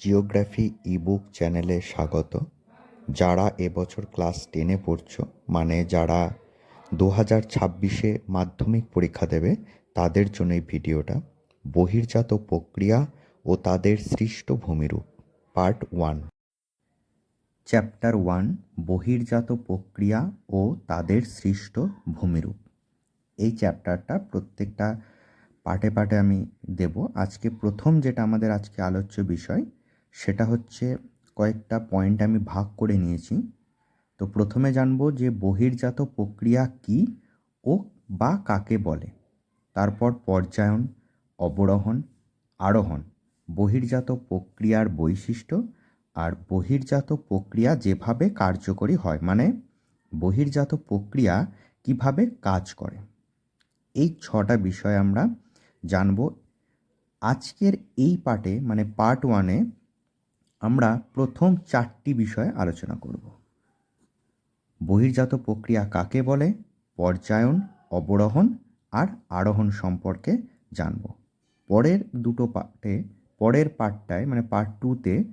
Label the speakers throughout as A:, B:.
A: Geography ebook চ্যানেলে স্বাগত। যারা এবছর ক্লাস টেনে পড়ছো মানে যারা দু হাজার ছাব্বিশে মাধ্যমিক পরীক্ষা দেবে, তাদের জন্য এই ভিডিওটা বহির্জাত প্রক্রিয়া ও তাদের সৃষ্ট ভূমিরূপ। Part one. চ্যাপ্টার ওয়ান, বহির্জাত প্রক্রিয়া ও তাদের সৃষ্ট ভূমিরূপ। এই চ্যাপ্টারটা প্রত্যেকটা পার্টে পার্টে আমি দেব। আজকে প্রথম যেটা আমাদের আজকে আলোচ্য বিষয় সেটা হচ্ছে কয়েকটা পয়েন্ট আমি ভাগ করে নিয়েছি। তো প্রথমে জানব যে বহির্জাত প্রক্রিয়া কি ও বা কাকে বলে? তারপর পর্যায়ন, অবরোহণ, আরোহণ, বহির্জাত প্রক্রিয়ার বৈশিষ্ট্য আর বহির্জাত প্রক্রিয়া যেভাবে কার্যকরী হয় মানে বহির্জাত প্রক্রিয়া কীভাবে কাজ করে। এই ছটা বিষয় আমরা জানব। আজকের এই পার্টে মানে পার্ট ওয়ানে আমরা প্রথম চারটি বিষয়ে আলোচনা করব। বহির্জাত প্রক্রিয়া কাকে বলে, পর্যায়ন, অবরোহণ আর আরোহণ সম্পর্কে জানব। পরের দুটো পার্টে, পরের পার্টটায় মানে পার্ট টুতে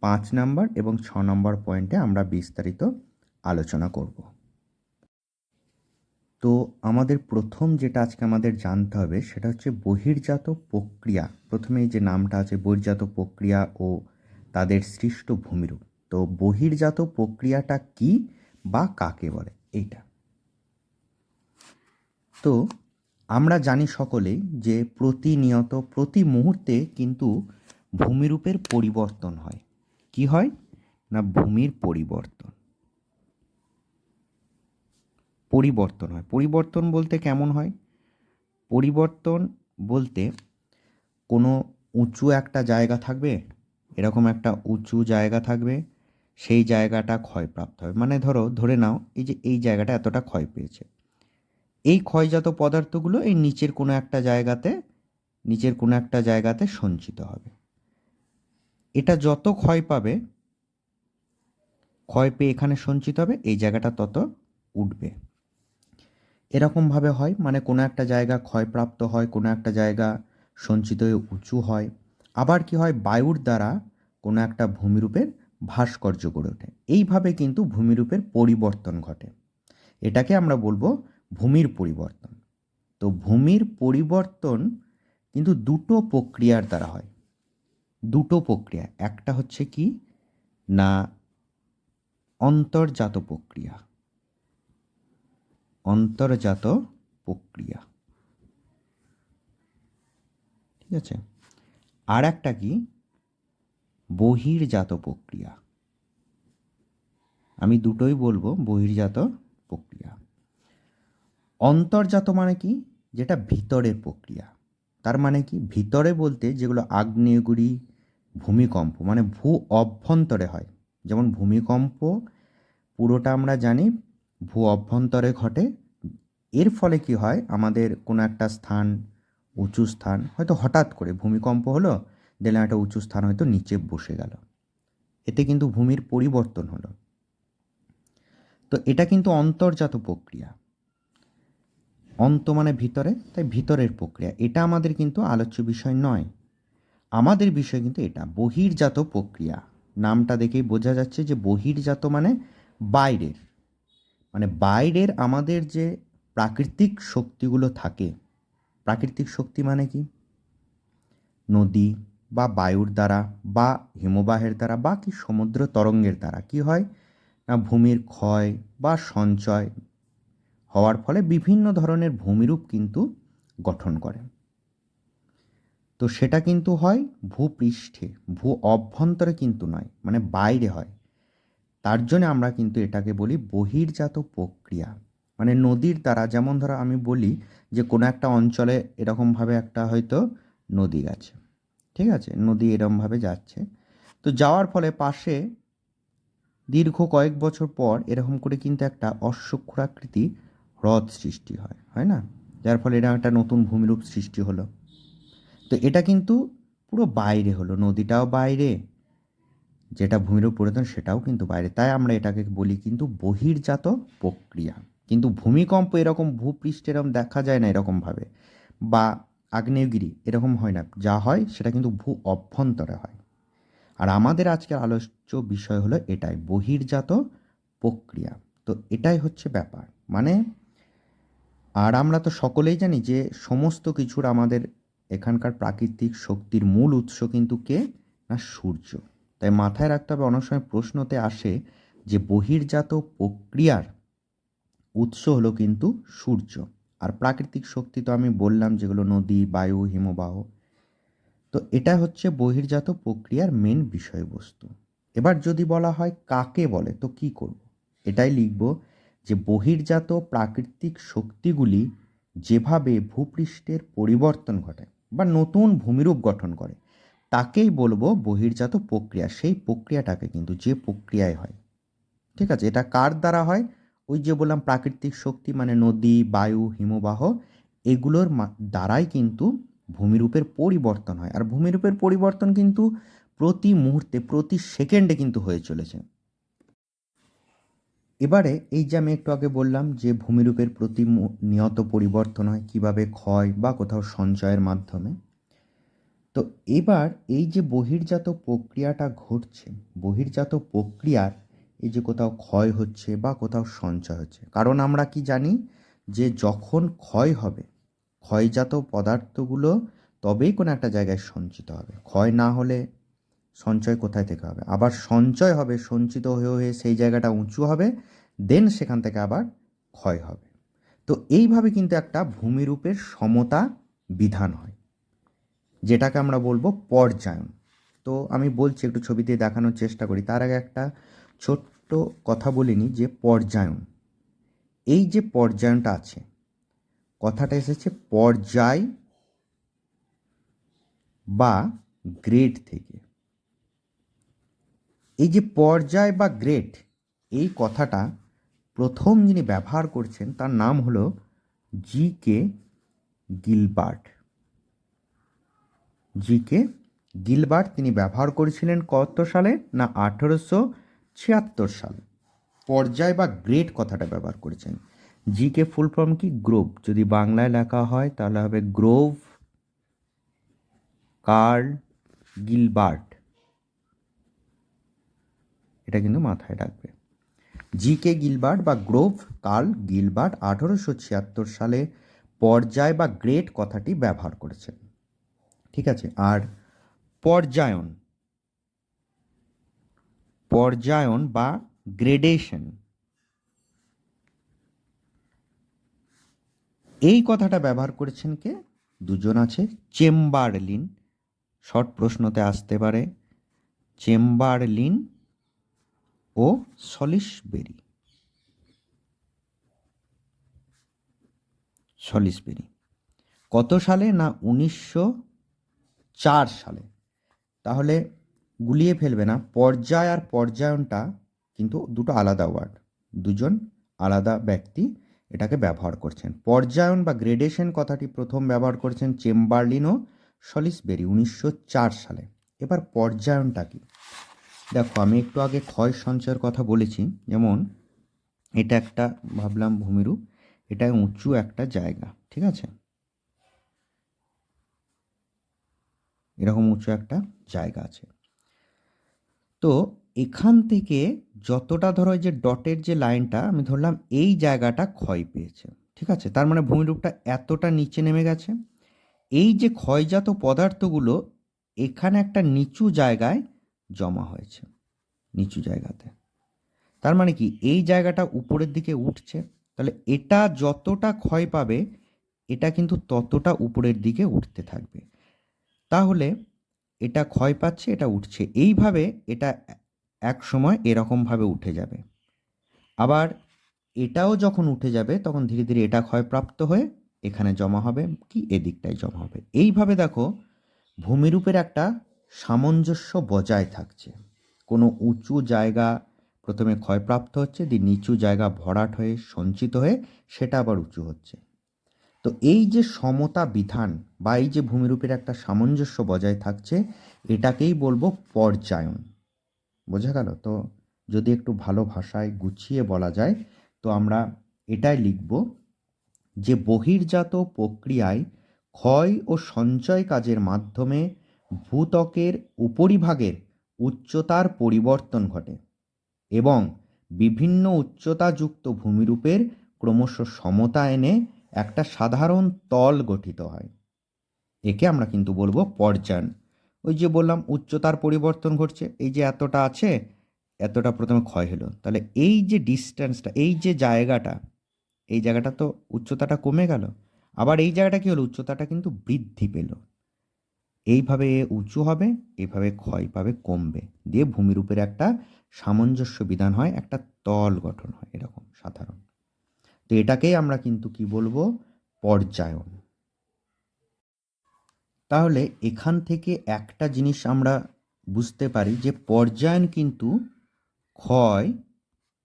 A: পাঁচ নাম্বার এবং ছ নম্বর পয়েন্টে আমরা বিস্তারিত আলোচনা করব। তো আমাদের প্রথম যেটা আজকে আমাদের জানতে হবে সেটা হচ্ছে বহির্জাত প্রক্রিয়া। প্রথমেই যে নামটা আছে, বহির্জাত প্রক্রিয়া ও তাদের সৃষ্ট ভূমিরূপ। তো বহির্জাত প্রক্রিয়াটা কি বা কাকে বলে? এইটা। তো আমরা জানি সকলেই যে প্রতিনিয়ত, প্রতি মুহূর্তে কিন্তু ভূমিরূপের পরিবর্তন হয়। কি হয়? না, ভূমির পরিবর্তন। পরিবর্তন হয়। পরিবর্তন বলতে কেমন হয়? পরিবর্তন বলতে কোনো উঁচু একটা জায়গা থাকবে এরকম একটা উঁচু জায়গা থাকবে, সেই জায়গাটা ক্ষয়প্রাপ্ত হবে। মানে ধরো, ধরে নাও এই যে এই জায়গাটা এতটা ক্ষয় পেয়েছে। এই ক্ষয়জাত পদার্থগুলো এই নিচের কোনো একটা জায়গাতে, নিচের কোনো একটা জায়গাতে সঞ্চিত হবে। এটা যত ক্ষয় পাবে, ক্ষয় পেয়ে এখানে সঞ্চিত হবে, এই জায়গাটা তত উঠবে। এরকমভাবে হয় মানে কোনো একটা জায়গা ক্ষয়প্রাপ্ত হয়, কোনো একটা জায়গা সঞ্চিত হয়ে উঁচু হয়। আবার কি হয়? বায়ুর দ্বারা কোনো একটা ভূমিরূপের ভাস্কর্য গড়ে ওঠে। এইভাবে কিন্তু ভূমিরূপের পরিবর্তন ঘটে। এটাকে আমরা বলব ভূমির পরিবর্তন। তো ভূমির পরিবর্তন কিন্তু দুটো প্রক্রিয়ার দ্বারা হয়। দুটো প্রক্রিয়া। একটা হচ্ছে কি? না, অন্তর্জাত প্রক্রিয়া। অন্তর্জাত প্রক্রিয়া। ঠিক আছে? আর একটা কি? বহির্জাত প্রক্রিয়া। আমি দুটোই বলব, বহির্জাত প্রক্রিয়া। অন্তর্জাত মানে কি? যেটা ভিতরের প্রক্রিয়া। তার মানে কি? ভিতরে বলতে যেগুলো আগ্নেয়গুড়ি, ভূমিকম্প মানে ভূ অভ্যন্তরে হয়। যেমন ভূমিকম্প, পুরোটা আমরা জানি ভূ অভ্যন্তরে ঘটে। এর ফলে কি হয়? আমাদের কোনো একটা স্থান উঁচু স্থান, হয়তো হঠাৎ করে ভূমিকম্প হলো, দেখলাম একটা উঁচু স্থান হয়তো নিচে বসে গেল। এতে কিন্তু ভূমির পরিবর্তন হলো। তো এটা কিন্তু অন্তর্জাত প্রক্রিয়া। অন্ত মানে ভিতরে, তাই ভিতরের প্রক্রিয়া। এটা আমাদের কিন্তু আলোচ্য বিষয় নয়। আমাদের বিষয় কিন্তু এটা, বহির্জাত প্রক্রিয়া। নামটা দেখেই বোঝা যাচ্ছে যে বহির্জাত মানে বাইরের। মানে বাইরের আমাদের যে প্রাকৃতিক শক্তিগুলো থাকে প্রাকৃতিক শক্তি মানে কি? নদী বা বায়ুর দ্বারা বা হিমবাহের দ্বারা বা কি সমুদ্র তরঙ্গের দ্বারা কি হয়? না, ভূমির ক্ষয় বা সঞ্চয় হওয়ার ফলে বিভিন্ন ধরনের ভূমিরূপ কিন্তু গঠন করে। তো সেটা কিন্তু হয় ভূপৃষ্ঠে, ভূ অভ্যন্তরে কিন্তু নয় মানে বাইরে হয়। তার জন্য আমরা কিন্তু এটাকে বলি বহির্জাত প্রক্রিয়া। মানে নদীর দ্বারা, যেমন ধরো আমি বলি যে কোনো একটা অঞ্চলে এরকমভাবে একটা হয়তো নদী গেছে ঠিক আছে? নদী এরমভাবে যাচ্ছে। তো যাওয়ার ফলে পাশে দীর্ঘ কয়েক বছর পর এরকম করে কিন্তু একটা অশ্বক্ষুরাকৃতি হ্রদ সৃষ্টি হয় হয় না? যার ফলে এটা একটা নতুন ভূমিরূপ সৃষ্টি হলো। তো এটা কিন্তু পুরো বাইরে হলো, নদীটাও বাইরে, যেটা ভূমিরূপ পরিবর্তন সেটাও কিন্তু বাইরে। তাই আমরা এটাকে বলি কিন্তু বহির্জাত প্রক্রিয়া। কিন্তু ভূমিকম্প এরকম ভূপৃষ্ঠে এরকম দেখা যায় না এরকমভাবে বা আগ্নেয়গিরি এরকম হয় না। যা হয় সেটা কিন্তু ভূ অভ্যন্তরে হয়। আর আমাদের আজকের আলোচ্য বিষয় হলো এটাই, বহির্জাত প্রক্রিয়া। তো এটাই হচ্ছে ব্যাপার। মানে আর আমরা তো সকলেই জানি যে সমস্ত কিছুর আমাদের এখানকার প্রাকৃতিক শক্তির মূল উৎস কিন্তু কে? না, সূর্য। তাই মাথায় রাখতে হবে, অনেক সময় প্রশ্নতে আসে যে বহির্জাত প্রক্রিয়ার উৎস হলো কিন্তু সূর্য। আর প্রাকৃতিক শক্তি তো আমি বললাম যেগুলো নদী, বায়ু, হিমবাহ। তো এটা হচ্ছে বহির্জাত প্রক্রিয়ার মেন বিষয়বস্তু। এবার যদি বলা হয় কাকে বলে, তো কি করব? এটাই লিখব যে বহির্জাত প্রাকৃতিক শক্তিগুলি যেভাবে ভূপৃষ্ঠের পরিবর্তন ঘটায় বা নতুন ভূমিরূপ গঠন করে, তাকেই বলব বহির্জাত প্রক্রিয়া। সেই প্রক্রিয়াটাকে কিন্তু যে প্রক্রিয়ায় হয়। ঠিক আছে, এটা কার দ্বারা হয়? ওই যে বললাম প্রাকৃতিক শক্তি মানে নদী, বায়ু, হিমবাহ, এগুলোর দ্বারাই কিন্তু ভূমিরূপের পরিবর্তন হয়। আর ভূমিরূপের পরিবর্তন কিন্তু প্রতি মুহূর্তে, প্রতি সেকেন্ডে কিন্তু হয়ে চলেছে। এবারে এই যে আমি একটু আগে বললাম যে ভূমিরূপের প্রতি নিয়ত পরিবর্তন হয় কীভাবে ক্ষয় বা কোথাও সঞ্চয়ের মাধ্যমে, তো এবার এই যে বহির্জাত প্রক্রিয়াটা ঘটছে, বহির্জাত প্রক্রিয়ার এই যে কোথাও ক্ষয় হচ্ছে বা কোথাও সঞ্চয় হচ্ছে। কারণ আমরা কি জানি যে যখন ক্ষয় হবে, ক্ষয়জাত পদার্থগুলো তবেই কোনো একটা জায়গায় সঞ্চিত হবে। ক্ষয় না হলে সঞ্চয় কোথায় থেকে হবে? আবার সঞ্চয় হবে, সঞ্চিত হয়ে হয়ে সেই জায়গাটা উঁচু হবে দেন সেখান থেকে আবার ক্ষয় হবে। তো এইভাবে কিন্তু একটা ভূমিরূপের সমতা বিধান হয়, যেটাকে আমরা বলব পর্যায়ন। তো আমি বলছি, একটু ছবিতে দেখানোর চেষ্টা করি। তার আগে একটা ছোট্ট কথা বলিনি যে পর্যায়ন। এই যে পর্যায়নটা আছে, কথাটা এসেছে পর্যায় বা গ্রেড থেকে। এই যে পর্যায় বা গ্রেড, এই কথাটা প্রথম যিনি ব্যবহার করছেন তার নাম হলো জি কে গিলবার্ট। জি কে গিলবার্ট, তিনি ব্যবহার করেছিলেন কত সালে? না, আঠেরোশো ছিয়াত্তর সাল। পর্যায় বা গ্রেড কথাটা ব্যবহার করেছেন। জি কে ফুল ফর্ম কি? গ্রোভ যদি বাংলায় লেখা হয়, তাহলে হবে গ্রোভ কার্ল গিলবার্ট এটা কিন্তু মাথায় রাখবে। জি কে গিলবার্ট বা গ্রোভ কার্ল গিলবার্ট আঠারোশো ছিয়াত্তর সালে পর্যায় বা গ্রেড কথাটি ব্যবহার করেছেন। ঠিক আছে? আর পর্যায়ন। পর্যায়ন বা গ্রেডেশন এই কথাটা ব্যবহার করেছেন কে? দুজন আছে, চেম্বারলিন। শর্ট প্রশ্নতে আসতে পারে, চেম্বারলিন ও সলিসবেরি। সলিসবেরি। কত সালে না উনিশশো চার সালে? তাহলে গুলিয়ে ফেলবে না। পর্যায় আর পর্যায়নটা কিন্তু দুটো আলাদা ওয়ার্ড দুজন আলাদা ব্যক্তি এটাকে ব্যবহার করছেন। পর্যায়ন বা গ্রেডেশন কথাটি প্রথম ব্যবহার করেছেন চেম্বারলিন ও সলিসবেরি উনিশশো চার সালে। এবার পর্যায়নটা কি? দেখো, আমি একটু আগে ক্ষয় সঞ্চয়ের কথা বলেছি। যেমন, এটা একটা, ভাবলাম ভূমিরূপ এটা উঁচু একটা জায়গা, ঠিক আছে? এরকম উঁচু একটা জায়গা আছে। তো এখান থেকে যতটা ধরো যে ডটের যে লাইনটা, আমি ধরলাম এই জায়গাটা ক্ষয় পেয়েছে, ঠিক আছে? তার মানে ভূমিরূপটা এতটা নিচে নেমে গেছে। এই যে ক্ষয়জাত পদার্থগুলো এখানে একটা নিচু জায়গায় জমা হয়েছে, নিচু জায়গাতে। তার মানে কি? এই জায়গাটা উপরের দিকে উঠছে, তাহলে এটা যতটা ক্ষয় পাবে, এটা কিন্তু ততটা উপরের দিকে উঠতে থাকবে। তাহলে এটা ক্ষয় পাচ্ছে, এটা উঠছে। এইভাবে এটা এক সময় এরকমভাবে উঠে যাবে। আবার এটাও যখন উঠে যাবে, তখন ধীরে ধীরে এটা ক্ষয়প্রাপ্ত হয়ে এখানে জমা হবে কি এদিকটায় জমা হবে। এইভাবে দেখো ভূমিরূপের একটা সামঞ্জস্য বজায় থাকছে। কোনো উঁচু জায়গা প্রথমে ক্ষয়প্রাপ্ত হচ্ছে, দিয়ে নিচু জায়গা ভরাট হয়ে, সঞ্চিত হয়ে সেটা আবার উঁচু হচ্ছে। তো এই যে সমতা বিধান বা এই যে ভূমিরূপের একটা সামঞ্জস্য বজায় থাকছে, এটাকেই বলব পর্যায়ন। বোঝা গেল? তো যদি একটু ভালো ভাষায় গুছিয়ে বলা যায়, তো আমরা এটাই লিখব যে বহির্জাত প্রক্রিয়ায় ক্ষয় ও সঞ্চয় কাজের মাধ্যমে ভূত্বকের উপরিভাগের উচ্চতার পরিবর্তন ঘটে এবং বিভিন্ন উচ্চতাযুক্ত ভূমিরূপের ক্রমশ সমতা এনে একটা সাধারণ তল গঠিত হয়। একে আমরা কিন্তু বলব পর্যায়ন ওই যে বললাম উচ্চতার পরিবর্তন ঘটছে, এই যে এতটা আছে, এতটা প্রথমে ক্ষয় হলো। তাহলে এই যে ডিস্টেন্সটা এই যে জায়গাটা, এই জায়গাটা তো উচ্চতাটা কমে গেল। আবার এই জায়গাটা কী হলো? উচ্চতাটা কিন্তু বৃদ্ধি পেল। এইভাবে উঁচু হবে এইভাবে ক্ষয় পাবে, কমবে। দিয়ে ভূমিরূপের একটা সামঞ্জস্য বিধান হয়, একটা তল গঠন হয়, এরকম সাধারণ। তো এটাকেই আমরা কিন্তু কি বলব? পর্যায়ন। তাহলে এখান থেকে একটা জিনিস আমরা বুঝতে পারি যে পর্যায়ন কিন্তু ক্ষয়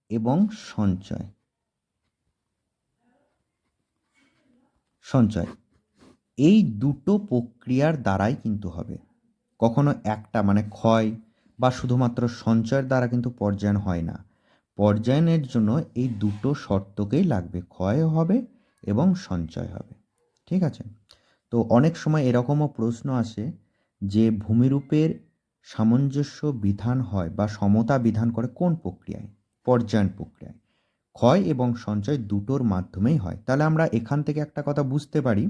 A: এবং সঞ্চয়। সঞ্চয়। এই দুটো প্রক্রিয়ার দ্বারাই কিন্তু হবে। কখনো একটা মানে ক্ষয় বা শুধুমাত্র সঞ্চয়ের দ্বারা কিন্তু পর্যায়ন হয় না। পর্যায়নের জন্য এই দুটো শর্তকেই লাগবে, ক্ষয় হবে এবং সঞ্চয় হবে। ঠিক আছে? তো অনেক সময় এরকমও প্রশ্ন আসে যে ভূমিরূপের সামঞ্জস্য বিধান হয় বা সমতা বিধান করে কোন প্রক্রিয়ায়? পর্যায়ন প্রক্রিয়ায়। ক্ষয় এবং সঞ্চয় দুটোর মাধ্যমেই হয়। তাহলে আমরা এখান থেকে একটা কথা বুঝতে পারি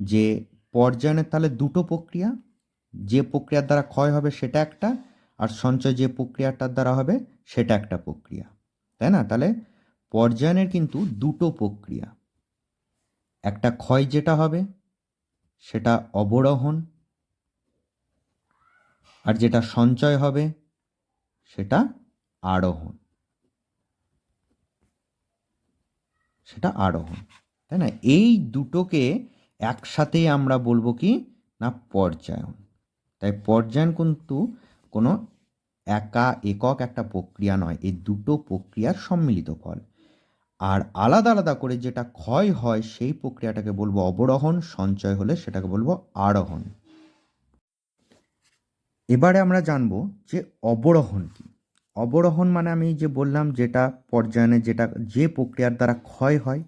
A: যে পর্যায়নের তাহলে দুটো প্রক্রিয়া, যে প্রক্রিয়ার দ্বারা ক্ষয় হবে সেটা একটা আর সঞ্চয় যে প্রক্রিয়াটার দ্বারা হবে, সেটা একটা প্রক্রিয়া। তাই না? তাহলে পর্যায়নের কিন্তু দুটো প্রক্রিয়া। একটা ক্ষয় যেটা হবে, সেটা অবরোহণ, আর যেটা সঞ্চয় হবে, সেটা আরোহণ। সেটা আরোহণ। তাই না? এই দুটোকে একসাথেই আমরা বলব কি? না, পর্যায়ন। তাই পর্যায়ন কিন্তু কোনো একা, একক একটা প্রক্রিয়া নয়। এই দুটো প্রক্রিয়ার সম্মিলিত ফল। আর আলাদা আলাদা করে যেটা ক্ষয় হয়, সেই প্রক্রিয়াটাকে বলব অবরোহণ, সঞ্চয় হলে সেটাকে বলব আরোহণ। এবারে আমরা জানব যে অবরোহণ কি? অবরোহণ মানে আমি যে বললাম যেটা পর্যায়নে যেটা, যে প্রক্রিয়ার দ্বারা ক্ষয় হয়,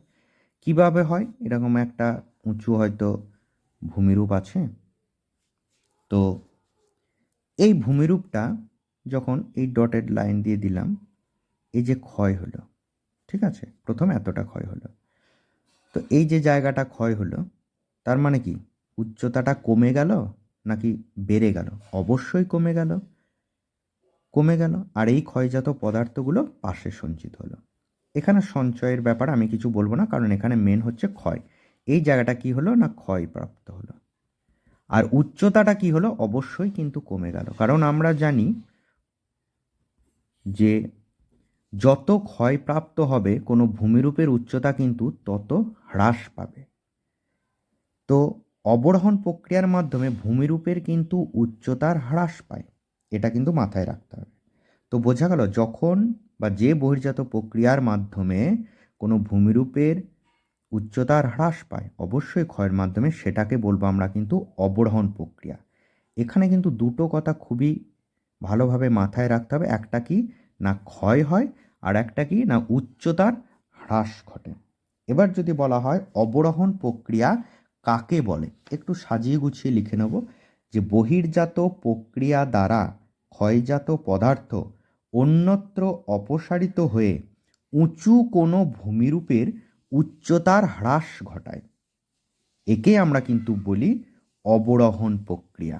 A: কীভাবে হয়? এরকম একটা উঁচু হয়তো ভূমিরূপ আছে। তো এই ভূমিরূপটা যখন এই ডটেড লাইন দিয়ে দিলাম, এই যে ক্ষয় হলো, ঠিক আছে? প্রথম এতটা ক্ষয় হলো। তো এই যে জায়গাটা ক্ষয় হলো, তার মানে কি? উচ্চতাটা কমে গেল নাকি বেড়ে গেল? অবশ্যই কমে গেল। কমে গেল, আর এই ক্ষয়জাত পদার্থগুলো পাশে সঞ্চিত হলো। এখানে সঞ্চয়ের ব্যাপার আমি কিছু বলব না, কারণ এখানে মেন হচ্ছে ক্ষয়। এই জায়গাটা কি হলো না ক্ষয়প্রাপ্ত হলো? আর উচ্চতাটা কি হলো? অবশ্যই কিন্তু কমে গেল। কারণ আমরা জানি যে যত ক্ষয়প্রাপ্ত হবে কোনো ভূমিরূপের উচ্চতা কিন্তু তত হ্রাস পাবে। তো অবরোহণ প্রক্রিয়ার মাধ্যমে ভূমিরূপের কিন্তু উচ্চতার হ্রাস পায়। এটা কিন্তু মাথায় রাখতে হবে। তো বোঝা গেল, যখন বা যে বহির্জাত প্রক্রিয়ার মাধ্যমে কোনো ভূমিরূপের উচ্চতার হ্রাস পায়। অবশ্যই ক্ষয়ের মাধ্যমে সেটাকে বলব আমরা কিন্তু অবরোহণ প্রক্রিয়া। এখানে কিন্তু দুটো কথা খুবই ভালোভাবে মাথায় রাখতে হবে। একটা কি না ক্ষয় হয় আর একটা কি না উচ্চতার হ্রাস ঘটে। এবার যদি বলা হয় অবরোহণ প্রক্রিয়া কাকে বলে? একটু সাজিয়ে গুছিয়ে লিখে নেব যে বহির্জাত প্রক্রিয়া দ্বারা ক্ষয়জাত পদার্থ অন্যত্র অপসারিত হয়ে উঁচু কোনো ভূমিরূপের উচ্চতার হ্রাস ঘটায়। একে আমরা কিন্তু বলি অবরোহণ প্রক্রিয়া।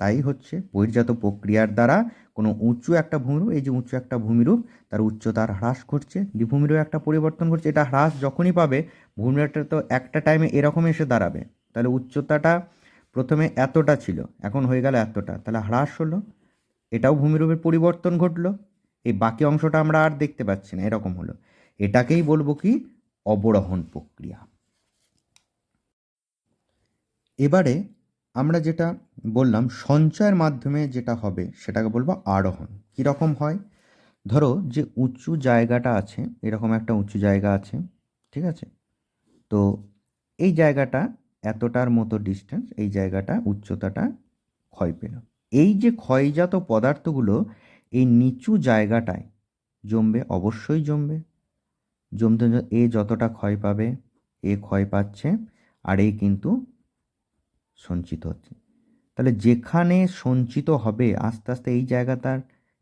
A: তাই হচ্ছে বহির্জাত প্রক্রিয়ার দ্বারা কোনো উঁচু একটা ভূমিরূপ, এই যে উঁচু একটা ভূমিরূপ, তার উচ্চতার হ্রাস ঘটছে দ্বিভূমিরূপ একটা পরিবর্তন ঘটছে, এটা হ্রাস যখনই পাবে, ভূমিরূপটা তো একটা টাইমে এরকম এসে দাঁড়াবে। তাহলে উচ্চতাটা প্রথমে এতটা ছিল, এখন হয়ে গেল এতটা, তাহলে হ্রাস হলো, এটাও ভূমিরূপের পরিবর্তন ঘটলো, এই বাকি অংশটা আমরা আর দেখতে পাচ্ছি না, এরকম হলো। এটাকেই বলব কি অবরোহণ প্রক্রিয়া। এবারে আমরা যেটা বললাম, সঞ্চয়ের মাধ্যমে যেটা হবে সেটাকে বলব আরোহণ। কীরকম হয়? ধরো যে উঁচু জায়গাটা আছে, এরকম একটা উঁচু জায়গা আছে, ঠিক আছে? তো এই জায়গাটা এতটার মতো ডিস্টেন্স এই জায়গাটা উচ্চতাটা ক্ষয় পেল। এই যে ক্ষয়জাত পদার্থগুলো এই নিচু জায়গাটায় জমবে, অবশ্যই জমবে। জমতে এ যতটা ক্ষয় পাবে, এ ক্ষয় পাচ্ছে, আর এই কিন্তু সঞ্চিত হচ্ছে। তাহলে যেখানে সঞ্চিত হবে, আস্তে আস্তে এই জায়গাটার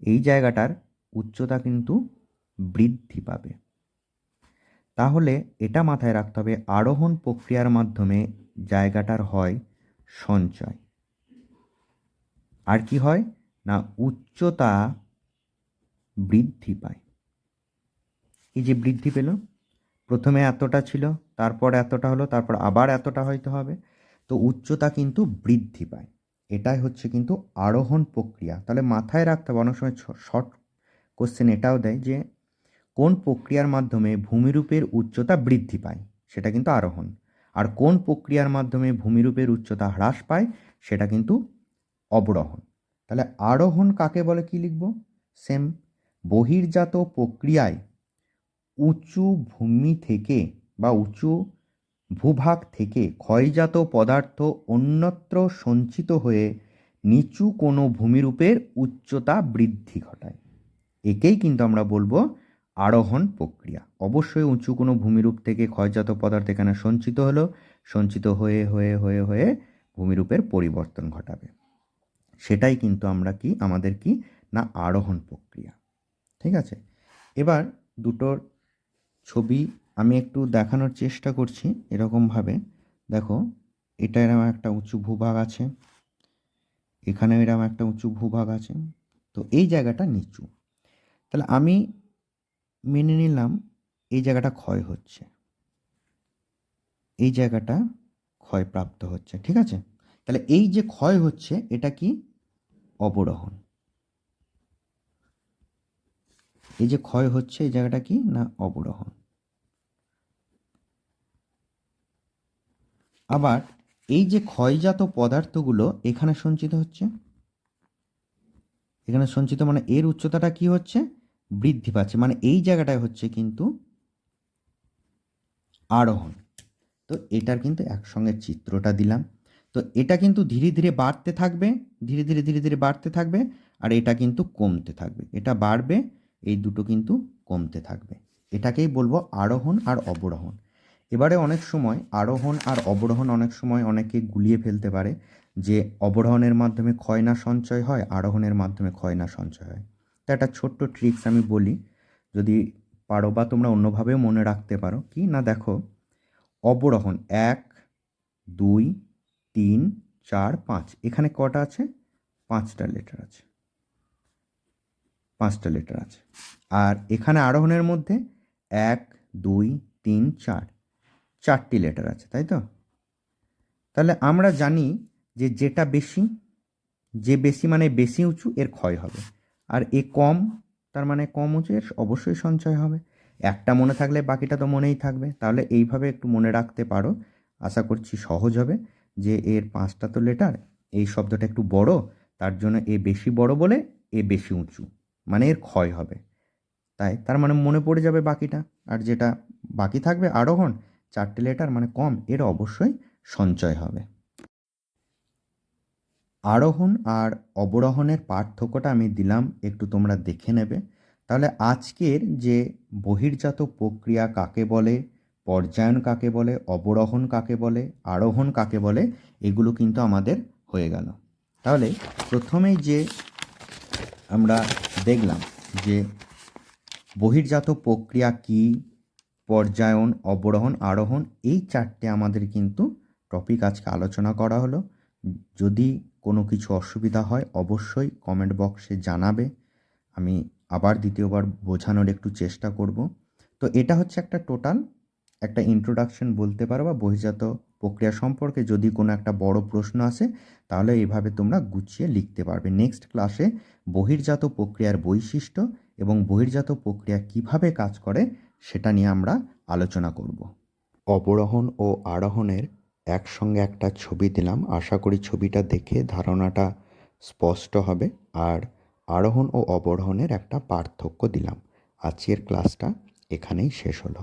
A: এই জায়গাটার উচ্চতা কিন্তু বৃদ্ধি পাবে। তাহলে এটা মাথায় রাখতে হবে, আরোহণ প্রক্রিয়ার মাধ্যমে জায়গাটার হয় সঞ্চয়। আর কি হয়? না, উচ্চতা বৃদ্ধি পায়। এই যে বৃদ্ধি পেল, প্রথমে এতটা ছিল, তারপর এতটা হলো, তারপর আবার এতটা হয়তো হবে, তো উচ্চতা কিন্তু বৃদ্ধি পায়। এটাই হচ্ছে কিন্তু আরোহণ প্রক্রিয়া। তাহলে মাথায় রাখতে হবে, অনেক সময় শর্ট কোশ্চেন এটাও দেয় যে, কোন প্রক্রিয়ার মাধ্যমে ভূমিরূপের উচ্চতা বৃদ্ধি পায়? সেটা কিন্তু আরোহণ। আর কোন প্রক্রিয়ার মাধ্যমে ভূমিরূপের উচ্চতা হ্রাস পায়? সেটা কিন্তু অবরোহণ। তাহলে আরোহণ কাকে বলে কি লিখব? সেম বহির্জাত প্রক্রিয়ায় উঁচু ভূমি থেকে বা উঁচু ভূভাগ থেকে ক্ষয়জাত পদার্থ অন্যত্র সঞ্চিত হয়ে নিচু কোনো ভূমিরূপের উচ্চতা বৃদ্ধি ঘটায়। একেই কিন্তু আমরা বলব আরোহণ প্রক্রিয়া। অবশ্যই উঁচু কোনো ভূমিরূপ থেকে ক্ষয়জাত পদার্থ এখানে সঞ্চিত হলো, সঞ্চিত হয়ে হয়ে হয়ে হয়ে ভূমিরূপের পরিবর্তন ঘটাবে। সেটাই কিন্তু আমরা কি, আমাদের কি, না আরোহণ প্রক্রিয়া। ঠিক আছে? এবার দুটোর ছবি আমি একটু দেখানোর চেষ্টা করছি এরকমভাবে। দেখো, এটা এরকম একটা উঁচু ভূভাগ আছে। এখানেও এরকম একটা উঁচু ভূভাগ আছে। তো এই জায়গাটা নিচু। তাহলে আমি মেনে নিলাম এই জায়গাটা ক্ষয় হচ্ছে। এই জায়গাটা ক্ষয়প্রাপ্ত হচ্ছে, ঠিক আছে? তাহলে এই যে ক্ষয় হচ্ছে, এটা কি? অবরোহণ। এই যে ক্ষয় হচ্ছে, এই জায়গাটা কি না অবরোহণ? আবার এই যে ক্ষয়জাত পদার্থগুলো এখানে সঞ্চিত হচ্ছে? এখানে সঞ্চিত মানে এর উচ্চতাটা কি হচ্ছে? বৃদ্ধি পাচ্ছে। মানে এই জায়গাটায় হচ্ছে কিন্তু আরোহণ। তো এটার কিন্তু একসঙ্গে চিত্রটা দিলাম। তো এটা কিন্তু ধীরে ধীরে বাড়তে থাকবে, ধীরে ধীরে ধীরে ধীরে বাড়তে থাকবে, আর এটা কিন্তু কমতে থাকবে। এটা বাড়বে এই দুটো কিন্তু কমতে থাকবে। এটাকেই বলব আরোহণ আর অবরোহণ। এবারে অনেক সময় আরোহণ আর অবরোহণ অনেক সময় অনেকে গুলিয়ে ফেলতে পারে যে অবরোহণের মাধ্যমে ক্ষয় না সঞ্চয় হয়, আরোহণের মাধ্যমে ক্ষয় না সঞ্চয় হয়। তো একটা ছোট্ট ট্রিক্স আমি বলি, যদি পারো বা তোমরা অন্যভাবেও মনে রাখতে পারো কি, না দেখো, অবরোহণ এক, দুই, তিন, চার, পাঁচ, এখানে কটা আছে? পাঁচটা লেটার আছে। পাঁচটা লেটার আছে। আর এখানে আরোহণের মধ্যে এক, দুই, তিন, চার, চারটি লেটার আছে, তাই তো? তাহলে আমরা জানি যে যেটা বেশি, যে বেশি মানে বেশি উঁচু, এর ক্ষয় হবে। আর এ কম, তার মানে কম উঁচু, এর অবশ্যই সঞ্চয় হবে। একটা মনে থাকলে বাকিটা তো মনেই থাকবে। তাহলে এইভাবে একটু মনে রাখতে পারো। আশা করছি সহজ হবে যে এর পাঁচটা তো লেটার এই শব্দটা একটু বড়, তার জন্য এ বেশি বড় বলে এ বেশি উঁচু। মানে এর ক্ষয় হবে। তাই তার মানে মনে পড়ে যাবে বাকিটা। আর যেটা বাকি থাকবে আরোহণ, চারটে লেটার মানে কম, এর অবশ্যই সঞ্চয় হবে। আরোহণ আর অবরোহণের পার্থক্যটা আমি দিলাম, একটু তোমরা দেখে নেবে। তাহলে আজকের যে বহির্জাত প্রক্রিয়া কাকে বলে, পর্যায়ন কাকে বলে, অবরোহণ কাকে বলে, আরোহণ কাকে বলে, এগুলো কিন্তু আমাদের হয়ে গেল। তাহলে প্রথমেই যে আমরা দেখলাম যে বহির্জাত প্রক্রিয়া কী, পর্যায়ন, অবরোহণ, আরোহণ, এই চারটে আমাদের কিন্তু টপিক আজকে আলোচনা করা হলো। যদি কোনো কিছু অসুবিধা হয়, অবশ্যই কমেন্ট বক্সে জানাবে। আমি আবার দ্বিতীয়বার বোঝানোর একটু চেষ্টা করব। তো এটা হচ্ছে একটা টোটাল একটা ইন্ট্রোডাকশন বলতে পারো বা বহির্জাত প্রক্রিয়া সম্পর্কে যদি কোনো একটা বড় প্রশ্ন আসে, তাহলে এইভাবে তোমরা গুছিয়ে লিখতে পারবে। নেক্সট ক্লাসে বহির্জাত প্রক্রিয়ার বৈশিষ্ট্য এবং বহির্জাত প্রক্রিয়া কীভাবে কাজ করে, সেটা নিয়ে আমরা আলোচনা করব। অবরোহণ ও আরোহণের একসঙ্গে একটা ছবি দিলাম। আশা করি ছবিটা দেখে ধারণাটা স্পষ্ট হবে। আর আরোহণ ও অবরোহণের একটা পার্থক্য দিলাম। আজকের ক্লাসটা এখানেই শেষ হলো।